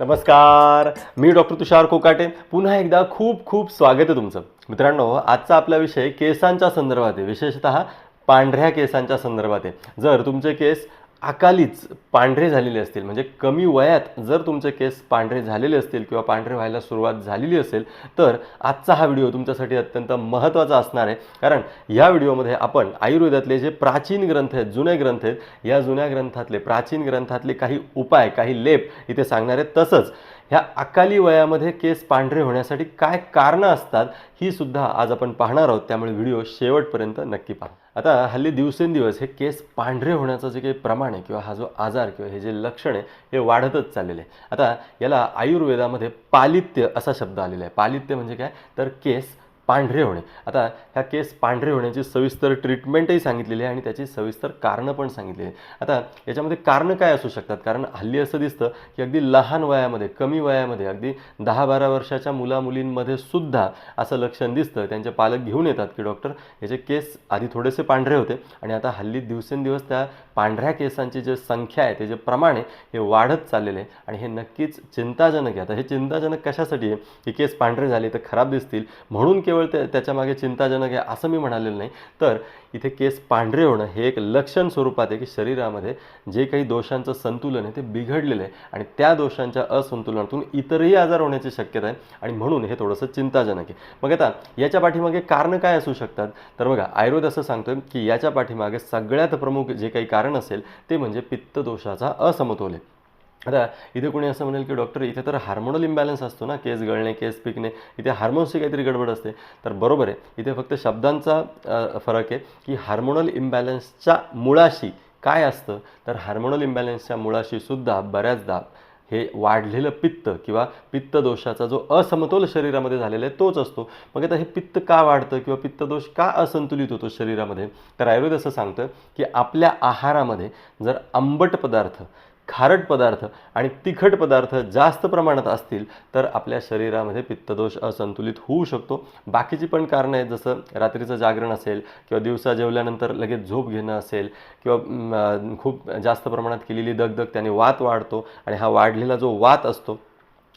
नमस्कार मी डॉक्टर तुषार कोकाटे. पुन्हा एकदा खूप खूप स्वागत आहे तुमचं. मित्रांनो आजचा आपला विषय केसांच्या संदर्भात आहे. विशेषतः पांढऱ्या केसांच्या संदर्भात आहे. जर तुमचे केस अकालीच पांढरे झालेले असतील म्हणजे कमी वयात जर तुमचे केस पांढरे झालेले असतील किंवा पांढरे व्हायला सुरुवात झालेली असेल तर आजचा हा व्हिडिओ तुमच्यासाठी अत्यंत महत्त्वाचा असणार आहे. कारण या व्हिडिओमध्ये आपण आयुर्वेदातले जे प्राचीन ग्रंथ आहेत जुने ग्रंथ आहेत या जुन्या ग्रंथातले प्राचीन ग्रंथातले काही उपाय काही लेप इथे सांगणार आहेत. तसंच ह्या अकाली वयामध्ये केस पांढरे होण्यासाठी काय कारणं असतात ही सुद्धा आज आपण पाहणार आहोत. त्यामुळे व्हिडिओ शेवटपर्यंत नक्की पहा. आता हल्ली दिवसेंदिवस हे केस पांढरे होण्याचं जे काही प्रमाण आहे किंवा हा जो आजार किंवा हे जे लक्षण आहे हे वाढतच चाललेलं आहे. आता याला आयुर्वेदामध्ये पालित्य असा शब्द आलेला आहे. पालित्य म्हणजे काय? तर केस पांढरे होणे. आता ह्या केस पांढरे होण्याची सविस्तर ट्रीटमेंटही सांगितलेली आहे आणि त्याची सविस्तर कारणं पण सांगितलेली आहेत. आता याच्यामध्ये कारणं काय असू शकतात? कारण हल्ली असं दिसतं की अगदी लहान वयामध्ये कमी वयामध्ये अगदी दहा बारा वर्षाच्या मुलामुलींमध्ये सुद्धा असं लक्षण दिसतं. त्यांचे पालक घेऊन येतात की डॉक्टर याचे केस आधी थोडेसे पांढरे होते आणि आता हल्ली दिवसेंदिवस त्या पांढऱ्या केसांची जे संख्या आहे ते जे प्रमाण आहे हे वाढत चाललेले आहे. आणि हे नक्कीच चिंताजनक आहे. आता हे चिंताजनक कशासाठी आहे? की केस पांढरे झाले तर खराब दिसतील म्हणून केवळ ते त्याच्यामागे चिंताजनक आहे असं मी म्हणालेलं नाही. तर इथे केस पांढरे होणं हे एक लक्षण स्वरूपात आहे की शरीरामध्ये जे काही दोषांचं संतुलन आहे ते बिघडलेलं आहे आणि त्या दोषांच्या असंतुलनातून इतरही आजार होण्याची शक्यता आहे आणि म्हणून हे थोडंसं चिंताजनक आहे. मग आता याच्या पाठीमागे कारणं काय असू शकतात? तर बघा आयुर्वेद असं सांगतोय की याच्या पाठीमागे सगळ्यात प्रमुख जे काही कारण असेल ते म्हणजे पित्तदोषाचा असमतोल आहे. आता इथे कोणी असं म्हणेल की डॉक्टर इथे तर हार्मोनल इम्बॅलन्स असतो ना केस गळणे केस पिकणे इथे हार्मोन्सची काहीतरी गडबड असते. तर बरोबर आहे इथे फक्त शब्दांचा फरक आहे की हार्मोनल इम्बॅलन्सच्या मुळाशी काय असतं? तर हार्मोनल इम्बॅलन्सच्या मुळाशी सुद्धा बऱ्याचदा हे वाढलेलं पित्त किंवा पित्त दोषाचा जो असमतोल शरीरामध्ये झालेला आहे तोच असतो. मग आता हे पित्त का वाढतं किंवा पित्तदोष का असंतुलित होतो शरीरामध्ये? तर आयुर्वेद असं सांगतं की आपल्या आहारामध्ये जर आंबट पदार्थ खारट पदार्थ आणि तिखट पदार्थ जास्त प्रमाणात असतील तर आपल्या शरीरामध्ये पित्तदोष असंतुलित होऊ शकतो. बाकीची पण कारणं आहेत जसं रात्रीचं जागरण असेल किंवा दिवसा जेवल्यानंतर लगेच झोप घेणं असेल किंवा खूप जास्त प्रमाणात केलेली दगदग त्याने वात वाढतो आणि हा वाढलेला जो वात असतो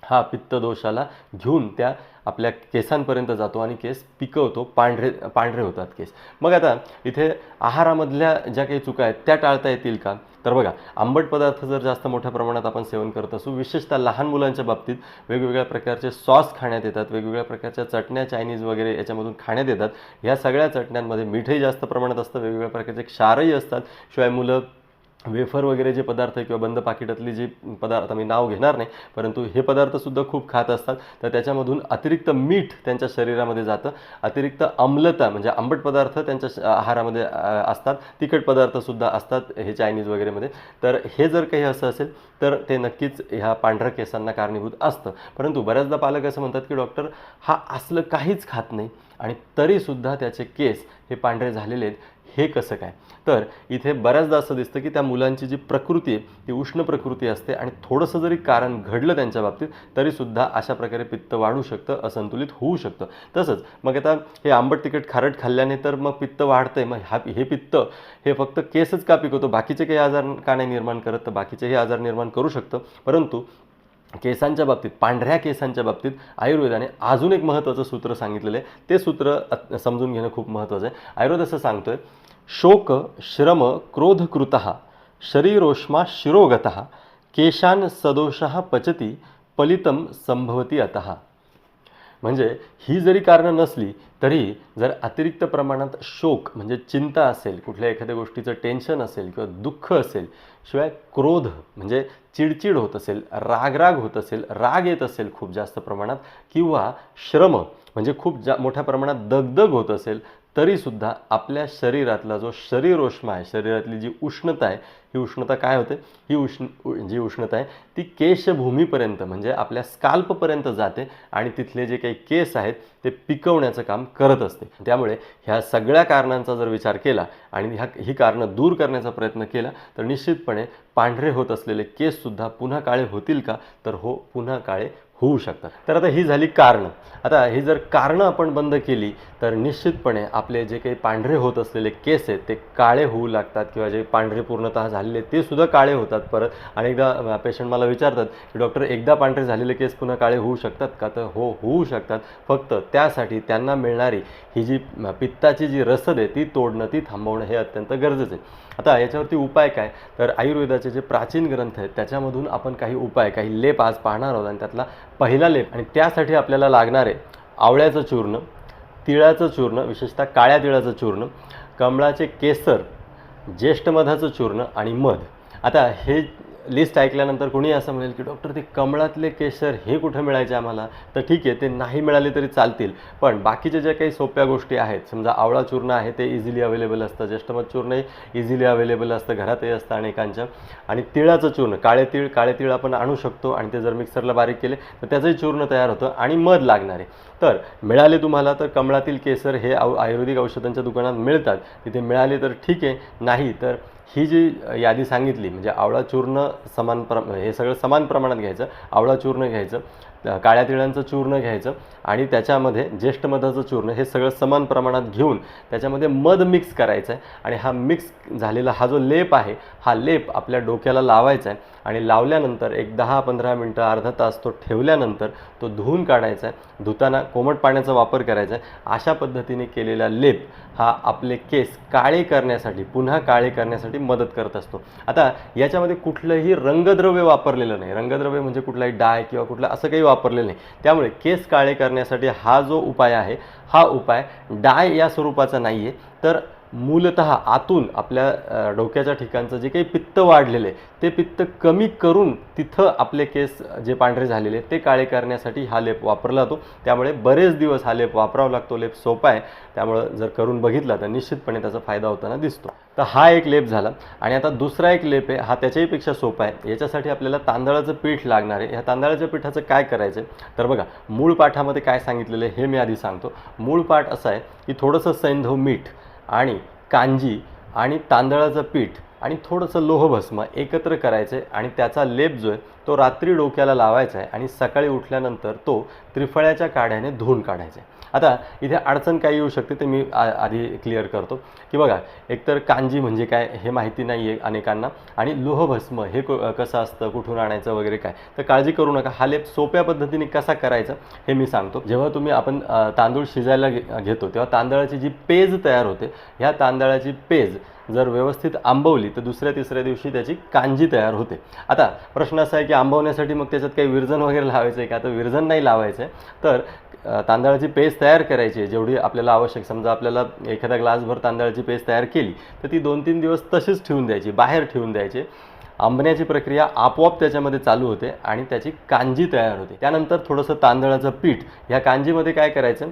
हा पित्तदोषाला घेऊन त्या आपल्या केसांपर्यंत जातो आणि केस पिकवतो पांढरे पांढरे होतात केस. मग आता इथे आहारामधल्या ज्या काही चुका आहेत त्या टाळता येतील का? तर बघा आंबट पदार्थ जर जास्त मोठ्या प्रमाणात आपण सेवन करत असू विशेषतः लहान मुलांच्या बाबतीत वेगवेगळ्या प्रकारचे सॉस खाण्यात येतात वेगवेगळ्या प्रकारच्या चटण्या चायनीज वगैरे याच्यामधून खाण्यात येतात. ह्या सगळ्या चटण्यांमध्ये मीठही जास्त प्रमाणात असतं वेगवेगळ्या प्रकारचे क्षारही असतात. शिवाय मुलं वेफर वगैरे जे पदार्थ किंवा बंद पाकिटातली जी पदार्थ मी नाव घेणार नाही परंतु हे पदार्थसुद्धा खूप खात असतात. तर त्याच्यामधून अतिरिक्त मीठ त्यांच्या शरीरामध्ये जातं. अतिरिक्त आम्लता म्हणजे आंबट पदार्थ त्यांच्या श- आहारामध्ये असतात. तिखट पदार्थसुद्धा असतात हे चायनीज वगैरेमध्ये. तर हे जर काही असं असेल तर ते नक्कीच ह्या पांढऱ्या केसांना कारणीभूत असतं. परंतु बऱ्याचदा पालक असं म्हणतात की डॉक्टर हा असलं काहीच खात नाही आणि तरीसुद्धा त्याचे केस हे पांढरे झालेले आहेत हे कसं काय? तर इथे बऱ्याचदा असं दिसतं की त्या मुलांची जी प्रकृती आहे ती उष्ण प्रकृती असते आणि थोडंसं जरी कारण घडलं त्यांच्या बाबतीत तरीसुद्धा अशा प्रकारे पित्त वाढू शकतं असंतुलित होऊ शकतं. तसंच मग आता हे आंबट तिखट खारट खाल्ल्याने तर मग पित्त वाढतंय मग हा हे पित्त हे फक्त केसच का पिकवतो? बाकीचे काही आजार का नाही निर्माण करत? तर बाकीचेही आजार निर्माण करू शकतं. परंतु केसांच्या बाबतीत पांढऱ्या केसांच्या बाबतीत आयुर्वेदाने अजून एक महत्त्वाचं सूत्र सांगितलेलं आहे. ते सूत्र अत- समजून घेणं खूप महत्त्वाचं आहे. आयुर्वेद असं सांगतोय शोक श्रम क्रोधकृत शरीरोष्मा शिरोगत केशान सदोष पचती पलितम संभवती अतः. म्हणजे ही जरी कारणं नसली तरी जर अतिरिक्त प्रमाणात शोक म्हणजे चिंता असेल कुठल्या एखाद्या गोष्टीचं टेन्शन असेल किंवा दुःख असेल शिवाय क्रोध म्हणजे चिडचिड होत असेल रागराग होत असेल राग येत असेल खूप जास्त प्रमाणात किंवा श्रम म्हणजे खूप जा मोठ्या प्रमाणात दगदग होत असेल तरीसुद्धा आपल्या शरीरातला जो शरीरोष्मा आहे शरीरातली जी उष्णता आहे ही उष्णता काय होते? ही उष्ण उ- जी उष्णता आहे ती केशभूमीपर्यंत म्हणजे आपल्या स्काल्पपर्यंत जाते आणि तिथले जे काही केस आहेत ते पिकवण्याचं काम करत असते. त्यामुळे ह्या सगळ्या कारणांचा जर विचार केला आणि ह्या ही कारणं दूर करण्याचा प्रयत्न केला तर निश्चितपणे पांढरे होत असलेले केससुद्धा पुन्हा काळे होतील का? तर हो पुन्हा काळे होऊ शकतात. तर आता ही झाली कारणं. आता ही जर कारणं आपण बंद केली तर निश्चितपणे आपले जे काही पांढरे होत असलेले केस आहेत ते काळे होऊ लागतात किंवा जे पांढरे पूर्णतः झालेले ते सुद्धा काळे होतात परत. अनेकदा पेशंट मला विचारतात की डॉक्टर एकदा पांढरे झालेले केस पुन्हा काळे होऊ शकतात का? तर हो होऊ शकतात. फक्त त्यासाठी त्यांना मिळणारी ही जी पित्ताची जी रसद आहे ती तोडणं ती थांबवणं हे अत्यंत गरजेचं आहे. आता याच्यावरती उपाय काय? तर आयुर्वेदाचे जे प्राचीन ग्रंथ आहेत त्याच्यामधून आपण काही उपाय काही लेप आज पाहणार आहोत आणि त्यातला पहिला लेप आणि त्यासाठी आपल्याला लागणारे आवळ्याचं चूर्ण तिळाचं चूर्ण विशेषतः काळ्या तिळाचं चूर्ण कमळाचे केसर ज्येष्ठमधाचं चूर्ण आणि मध. आता हे लिस्ट ऐकल्यानंतर कोणी असं म्हणेल की डॉक्टर ते कमळातले केशर हे कुठं मिळायचे आम्हाला? तर ठीक आहे ते नाही मिळाले तरी चालतील. पण बाकीचे ज्या काही सोप्या गोष्टी आहेत समजा आवळा चूर्ण आहे ते इझिली अवेलेबल असतं. ज्येष्ठमध चूर्णही इझिली अवेलेबल असतं. घरातही असतं अनेकांच्या. आणि तिळाचं चूर्ण काळे तीळ काळे तीळ आपण आणू शकतो आणि ते जर मिक्सरला बारीक केले तर त्याचंही चूर्ण तयार होतं आणि मध लागणार. आहे तर मिळाले तुम्हाला तर कमळातील केसर हे आयुर्वेदिक औषधांच्या दुकानात मिळतात. तिथे मिळाले तर ठीक आहे नाही तर ही जी यादी सांगितली म्हणजे आवळा चूर्ण समान प्र हे सगळं समान प्रमाणात घ्यायचं आवळा चूर्ण घ्यायचं काळ्या तिळांचं चूर्ण घ्यायचं आणि त्याच्यामध्ये ज्येष्ठ मधाचं चूर्ण हे सगळं समान प्रमाणात घेऊन त्याच्यामध्ये मध मिक्स करायचं आहे आणि हा मिक्स झालेला हा जो लेप आहे हा लेप आपल्या डोक्याला लावायचा आहे आणि लावल्यानंतर एक दहा पंधरा मिनटं अर्धा तास तो ठेवल्यानंतर तो धुवून काढायचा आहे धुताना कोमट पाण्याचा वापर करायचा आहे अशा पद्धतीने केलेला लेप हा आपले केस काळे करण्यासाठी पुन्हा काळे करण्यासाठी मदत करत असतो. आता याच्यामध्ये कुठलंही रंगद्रव्य वापरलेलं नाही. रंगद्रव्य म्हणजे कुठलाही डाय किंवा कुठलं असं काही वापरलेले नाही. त्यामुळे केस काळे करण्यासाठी हा जो उपाय आहे हा उपाय डाय या स्वरूपाचा नाही आहे तर मूलत आतून आपल्या डोक्याच्या ठिकाणचं जे काही पित्त वाढलेलं आहे ते पित्त कमी करून तिथं आपले केस जे पांढरे झालेले ते काळे करण्यासाठी हा लेप वापरला जातो. त्यामुळे बरेच दिवस हा लेप वापरावा लागतो. लेप सोपा आहे. त्यामुळं जर करून बघितला तर निश्चितपणे त्याचा फायदा होताना दिसतो. तर हा एक लेप झाला. आणि आता दुसरा एक लेप आहे हा त्याच्याहीपेक्षा सोपा आहे. याच्यासाठी आपल्याला तांदळाचं पीठ लागणार आहे. ह्या तांदळाच्या पिठाचं काय करायचं आहे? तर बघा मूळ पाठामध्ये काय सांगितलेलं आहे हे मी आधी सांगतो. मूळ पाठ असा आहे की थोडंसं सैंधव मीठ आणि कांजी आणि तांदळाचं पीठ आणि थोडंसं लोहभस्म एकत्र करायचं आहे आणि त्याचा लेप जो आहे तो रात्री डोक्याला लावायचा आहे आणि सकाळी उठल्यानंतर तो त्रिफळ्याच्या काढ्याने धुवून काढायचा आहे. आता इथे अडचण काय येऊ शकते ते मी आ- आधी क्लिअर करतो. की बघा एकतर कांजी म्हणजे काय हे माहिती नाही आहे अनेकांना. आणि लोहभस्म हे कसं असतं कुठून आणायचं वगैरे काय तर काळजी करू नका. हा लेप सोप्या पद्धतीने कसा करायचा हे मी सांगतो. जेव्हा तुम्ही आपण तांदूळ शिजायला घे- घेतो तेव्हा तांदळाची जी पेज तयार होते ह्या तांदळाची पेज जर व्यवस्थित आंबवली तर दुसऱ्या तिसऱ्या दिवशी त्याची कांजी तयार होते. आता प्रश्न असा आहे की आंबवण्यासाठी मग त्याच्यात काही विरजन वगैरे लावायचं आहे का? तर विरजन नाही लावायचं आहे तर तांदळाची पेज पेस्ट तयार करायची आहे. जेवढी आपल्याला आवश्यक समजा आपल्याला एखादा ग्लासभर तांदळाची पेस्ट तयार केली तर ती दोन तीन दिवस तशीच ठेवून द्यायची बाहेर ठेवून द्यायची. आंबण्याची प्रक्रिया आपोआप त्याच्यामध्ये चालू होते आणि त्याची कांजी तयार होते. त्यानंतर थोडंसं तांदळाचं पीठ ह्या कांजीमध्ये काय करायचं?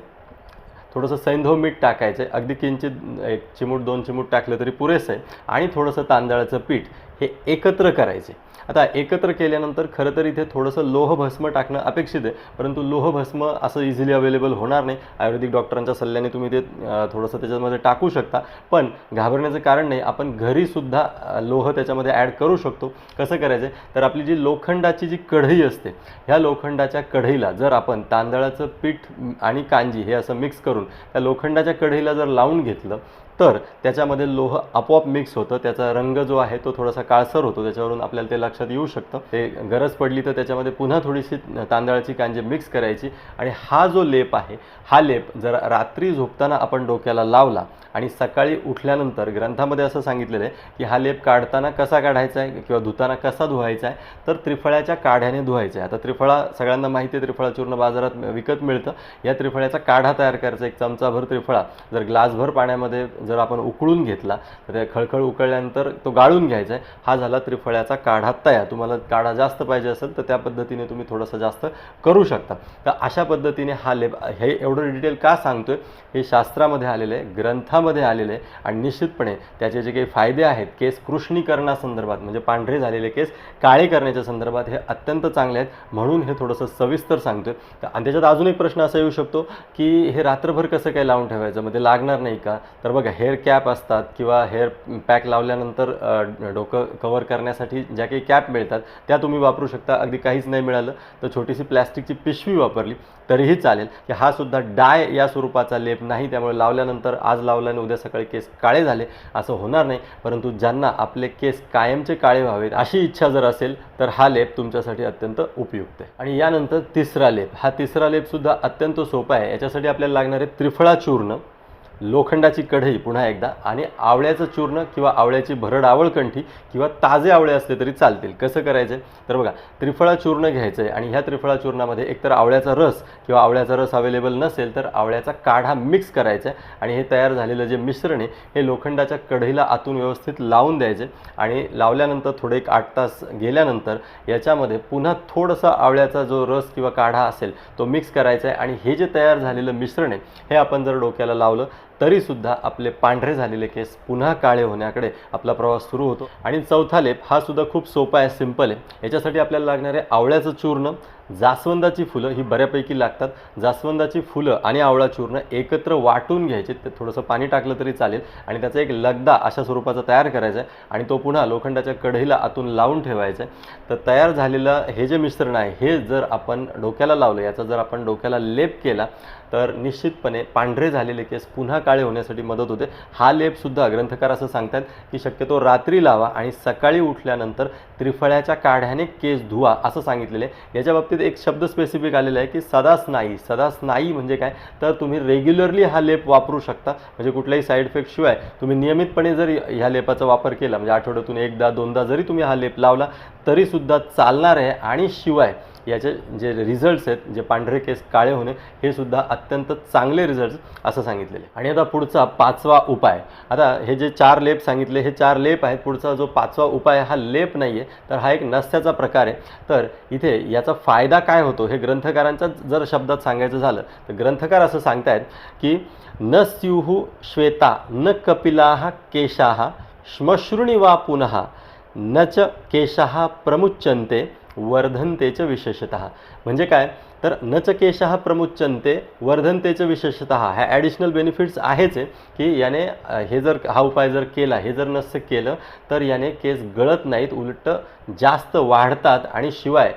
थोडंसं सैंधव मीठ टाकायचं. आहे अगदी किंचित एक चिमूट दोन चिमूट टाकलं तरी पुरेसं आहे. आणि थोडंसं तांदळाचं पीठ हे एकत्र करायचे. आता एकत्र केल्यानंतर खरं तर इथे थोडंसं लोहभस्म टाकणं अपेक्षित आहे परंतु लोहभस्म असं इझिली अवेलेबल होणार नाही. आयुर्वेदिक डॉक्टरांच्या सल्ल्याने तुम्ही ते थोडंसं त्याच्यामध्ये टाकू शकता. पण घाबरण्याचं कारण नाही आपण घरीसुद्धा लोह त्याच्यामध्ये ॲड करू शकतो. कसं करायचं तर आपली जी लोखंडाची जी कढई असते ह्या लोखंडाच्या कढईला जर आपण तांदळाचं पीठ आणि कांजी हे असं मिक्स करून त्या लोखंडाच्या कढईला जर लावून घेतलं तर त्याच्यामध्ये लोह आपोआप मिक्स होतं. त्याचा रंग जो आहे तो थोडासा काळसर होतो. त्याच्यावरून आपल्याला ते लक्षात येऊ शकतं. ते गरज पडली तर त्याच्यामध्ये पुन्हा थोडीशी तांदळाची कांजी मिक्स करायची. आणि हा जो लेप आहे हा लेप जर रात्री झोपताना आपण डोक्याला लावला आणि सकाळी उठल्यानंतर ग्रंथामध्ये असं सांगितलेलं आहे की हा लेप काढताना कसा काढायचा आहे किंवा धुताना कसा धुवायचा आहे तर त्रिफळ्याच्या काढ्याने धुवायचा आहे. आता त्रिफळा सगळ्यांना माहिती आहे त्रिफळा चूर्ण बाजारात विकत मिळतं. या त्रिफळ्याचा काढा तयार करायचा. एक चमचाभर त्रिफळा जर ग्लासभर पाण्यामध्ये जर आपण उकळून घेतला तर खळखळ उकळल्यानंतर तो गाळून घ्यायचा आहे. हा झाला त्रिफळ्याचा काढा तयार तुम्हाला काढा जास्त पाहिजे असेल तर त्या पद्धतीने तुम्ही थोडंसं जास्त करू शकता. तर अशा पद्धतीने हा लेप हे एवढं डिटेल का सांगतोय? हे शास्त्रामध्ये आलेलं आहे ग्रंथामध्ये आलेलं आहे आणि निश्चितपणे त्याचे जे काही फायदे आहेत केस कृष्णीकरणासंदर्भात म्हणजे पांढरे झालेले केस काळे करण्याच्या संदर्भात हे अत्यंत चांगले आहेत म्हणून हे थोडंसं सविस्तर सांगतोय. तर आणि त्याच्यात अजून एक प्रश्न असा येऊ शकतो की हे रात्रभर कसं काय लावून ठेवायचं? म्हणजे लागणार नाही का? तर बघा हेअर कॅप असतात किंवा हेअर पॅक लावल्यानंतर डोकं कवर करण्यासाठी ज्या काही कॅप मिळतात त्या तुम्ही वापरू शकता. अगदी काहीच नाही मिळालं तर छोटीशी प्लॅस्टिकची पिशवी वापरली तरीही चालेल. की हा सुद्धा डाय या स्वरूपाचा लेप नाही त्यामुळे लावल्यानंतर आज लावल्याने उद्या सकाळी केस काळे झाले असं होणार नाही. परंतु ज्यांना आपले केस कायमचे काळे व्हावेत अशी इच्छा जर असेल तर हा लेप तुमच्यासाठी अत्यंत उपयुक्त आहे. आणि यानंतर तिसरा लेप. हा तिसरा लेपसुद्धा अत्यंत सोपा आहे. याच्यासाठी आपल्याला लागणारे त्रिफळा चूर्ण लोखंडाची कढई पुन्हा एकदा आणि आवळ्याचं चूर्ण किंवा आवळ्याची भरड आवळकंठी किंवा ताजे आवळे असले तरी चालतील. कसं करायचं तर बघा त्रिफळा चूर्ण घ्यायचं आहे आणि ह्या त्रिफळा चूर्णामध्ये एकतर आवळ्याचा रस किंवा आवळ्याचा रस अवेलेबल नसेल तर आवळ्याचा काढा मिक्स करायचा आहे आणि हे तयार झालेलं जे मिश्रण आहे हे लोखंडाच्या कढईला आतून व्यवस्थित लावून द्यायचे आणि लावल्यानंतर थोडे एक आठ तास गेल्यानंतर याच्यामध्ये पुन्हा थोडंसं आवळ्याचा जो रस किंवा काढा असेल तो मिक्स करायचा आहे आणि हे जे तयार झालेलं मिश्रण आहे हे आपण जर डोक्याला लावलं तरीसुद्धा आपले पांढरे झालेले केस पुन्हा काळे होण्याकडे आपला प्रवास सुरू होतो. आणि चौथा लेप हा सुद्धा खूप सोपा आहे सिंपल आहे. याच्यासाठी आपल्याला लागणारे आवळ्याचं चूर्ण जास्वंदाची फुलं ही बऱ्यापैकी लागतात. जास्वंदाची फुलं आणि आवळा चूर्ण एकत्र वाटून घ्यायचे ते थोडंसं पाणी टाकलं तरी चालेल आणि त्याचा एक लगदा अशा स्वरूपाचा तयार करायचा आहे आणि तो पुन्हा लोखंडाच्या कढईला आतून लावून ठेवायचा आहे. तर तयार झालेलं हे जे मिश्रण आहे हे जर आपण डोक्याला लावलं याचा जर आपण डोक्याला लेप केला तर निश्चितपणे पांढरे झालेले केस पुन्हा काळे होण्यासाठी मदत होते. हा लेपसुद्धा ग्रंथकार असं सांगतात की शक्यतो रात्री लावा आणि सकाळी उठल्यानंतर त्रिफळ्याच्या काढ्याने केस धुवा असं सांगितलेलं आहे. याच्या बाबतीत एक शब्द स्पेसिफिक आलेला आहे की सदास नाही सदास नाही म्हणजे काय? तर तुम्ही रेग्युलरली हा लेप वापरू शकता. म्हणजे कुठल्याही साईड इफेक्ट शिवाय तुम्ही नियमितपणे जर ह्या लेपाचा वापर केला म्हणजे आठवड्यातून एकदा दोनदा जरी तुम्ही हा लेप लावला तरीसुद्धा चालणार आहे. आणि शिवाय याचे जे रिझल्ट्स आहेत जे पांढरे केस काळे होणे हे सुद्धा अत्यंत चांगले रिझल्ट्स असं सांगितलेले. आणि आता पुढचा पाचवा उपाय. आता हे जे चार लेप सांगितले हे चार लेप आहेत. पुढचा जो पाचवा उपाय हा लेप नाही आहे तर हा एक नस्याचा प्रकार आहे. तर इथे याचा फायदा काय होतो? हे ग्रंथकारांच्या जर शब्दात सांगायचं झालं तर ग्रंथकार असं सांगतायत की न स्युः श्वेता न कपिलाः केशाः श्मश्रुणी वा पुनः न च केशः प्रमुच्यन्ते वर्धनतेच विशेषत. म्हणजे काय? तर न च केशः प्रमुच्यन्ते विशेषत. ह्या ॲडिशनल बेनिफिट्स आहेच आहे की याने हे जर हा उपाय जर केला हे जर नसं केलं तर याने केस गळत नाहीत उलट जास्त वाढतात. आणि शिवाय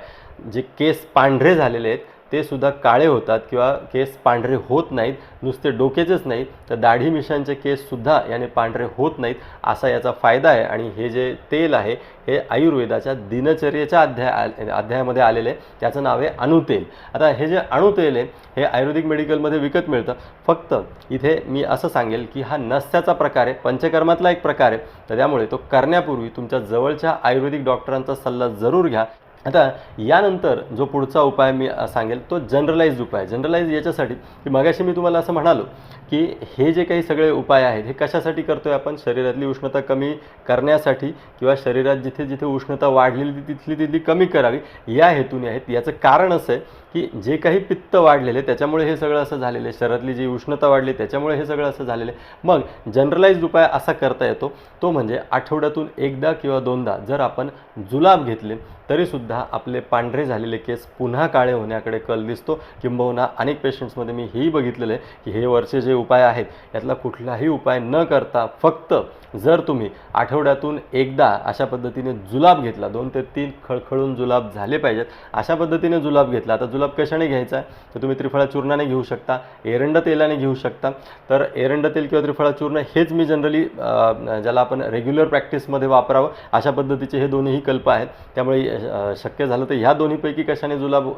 जे केस पांढरे झालेले आहेत ते सुद्धा काळे होतात किंवा केस पांढरे होत नाहीत नुसते डोक्याचेच नाहीत तर दाढी मिशांचे केससुद्धा याने पांढरे होत नाहीत असा याचा फायदा आहे. आणि हे जे तेल आहे हे आयुर्वेदाच्या दिनचर्येच्या अध्याय अध्यायामध्ये आलेले आहे. त्याचं नाव आहे अणुतेल. आता हे जे अणुतेल आहे हे आयुर्वेदिक मेडिकलमध्ये विकत मिळतं. फक्त इथे मी असं सांगेल की हा नस्याचा प्रकार आहे पंचकर्मातला एक प्रकार आहे. तर त्यामुळे तो करण्यापूर्वी तुमच्या जवळच्या आयुर्वेदिक डॉक्टरांचा सल्ला जरूर घ्या. आता यानंतर जो पुढचा उपाय मी सांगेल तो जनरलाइज उपाय. जनरलाइज याच्यासाठी की मगाशी मी तुम्हाला असं म्हणालो की हे जे काही सगळे उपाय आहेत हे कशासाठी करतो आहे आपण? शरीरातली उष्णता कमी करण्यासाठी किंवा शरीरात जिथे जिथे उष्णता वाढलेली तिथली तिथली कमी करावी या हेतूने आहेत. याचं कारण असं आहे की जे काही पित्त वाढलेले त्याच्यामुळे हे सगळं असं झालेलं आहे. शरीरातली जी उष्णता वाढली त्याच्यामुळे हे सगळं असं झालेलं आहे. मग जनरलाइज उपाय असा करता येतो तो म्हणजे आठवड्यातून एकदा किंवा दोनदा जर आपण जुलाब घेतले तरीसुद्धा आपले पांढरे झालेले केस पुन्हा काळे होण्याकडे कल दिसतो. किंबहुना अनेक पेशंट्समध्ये मी हेही बघितलेलं आहे की हे वरचे जे उपाय आहेत यातला कुठलाही उपाय न करता फक्त जर तुम्ही आठवड्यातून एकदा अशा पद्धतीने जुलाब घेतला दोन ते तीन खळखळून जुलाब झाले पाहिजेत अशा पद्धतीने जुलाब घेतला आता जुलाब कशाने घ्यायचा आहे? तर तुम्ही त्रिफळा चूर्णाने घेऊ शकता एरंड तेलाने घेऊ शकता. तर एरंड तेल किंवा त्रिफळा चूर्ण हेच मी जनरली ज्याला आपण रेग्युलर प्रॅक्टिसमध्ये वापरावं अशा पद्धतीचे हे दोन्हीही कल्प आहेत. त्यामुळे शक्य झालं तर ह्या दोन्हीपैकी कशाने जुलाब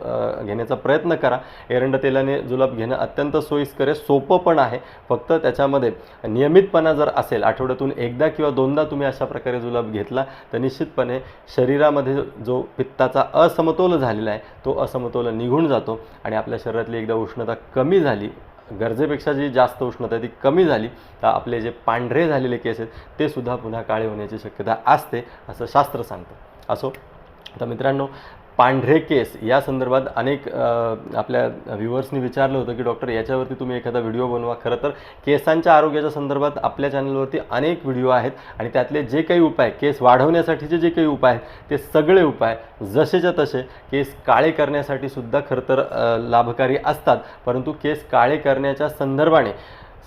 घेण्याचा प्रयत्न करा. एरंड तेलाने जुलाब घेणं अत्यंत सोयीस्कर आहे सोपं पण आहे. फक्त त्याच्यामध्ये नियमितपणा जर असेल आठवड्यातून एकदा किंवा दोनदा तुम्ही अशा प्रकारे जुलाब घेतला तर निश्चितपणे शरीरामध्ये जो पित्ताचा असमतोल झालेला आहे तो असमतोल निघून जातो आणि आपल्या शरीरातली एकदा उष्णता कमी झाली गरजेपेक्षा जी जास्त उष्णता आहे ती कमी झाली तर आपले जे पांढरे झालेले केस आहेत ते सुद्धा पुन्हा काळे होण्याची शक्यता असते असं शास्त्र सांगतं. असो तर मित्रांनो पांढरे केस या संदर्भात अनेक आपल्या व्ह्युअर्सनी विचारलं होतं की डॉक्टर याच्यावरती तुम्ही एखादा व्हिडिओ बनवा. खरं तर केसांच्या आरोग्याच्या संदर्भात आपल्या चॅनलवरती अनेक व्हिडिओ आहेत आणि त्यातले जे काही उपाय केस वाढवण्यासाठीचे जे काही उपाय आहेत ते सगळे उपाय जसेच्या तसे केस काळे करण्यासाठी सुद्धा खरं तर लाभकारी असतात. परंतु केस काळे करण्याच्या संदर्भाने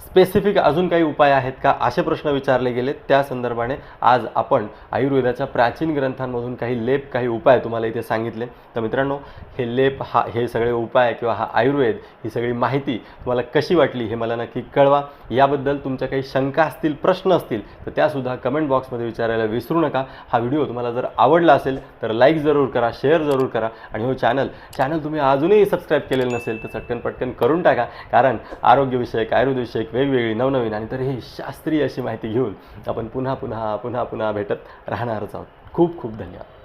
स्पेसिफिक अजून काही उपाय आहेत का असे प्रश्न विचारले गेले त्या संदर्भाने आज आपण आयुर्वेदाच्या प्राचीन ग्रंथांमधून काही लेप काही उपाय तुम्हाला इथे सांगितले. तर मित्रांनो हे लेप हा हे सगळे उपाय किंवा हा आयुर्वेद ही सगळी माहिती तुम्हाला कशी वाटली हे मला नक्की कळवा. याबद्दल तुमच्या काही शंका असतील प्रश्न असतील तर त्यासुद्धा कमेंट बॉक्समध्ये विचारायला विसरू नका. हा व्हिडिओ तुम्हाला जर आवडला असेल तर लाईक जरूर करा शेअर जरूर करा आणि हो चॅनल चॅनल तुम्ही अजूनही सबस्क्राईब केलेलं नसेल तर चटकन पटकन करून टाका. कारण आरोग्यविषयक आयुर्वेदविषयक वेगवेगळी नवनवीन आणि तर ही शास्त्रीय अशी माहिती घेऊन आपण पुन्हा पुन्हा पुन्हा पुन्हा भेटत राहणारच आहोत. खूप खूप धन्यवाद.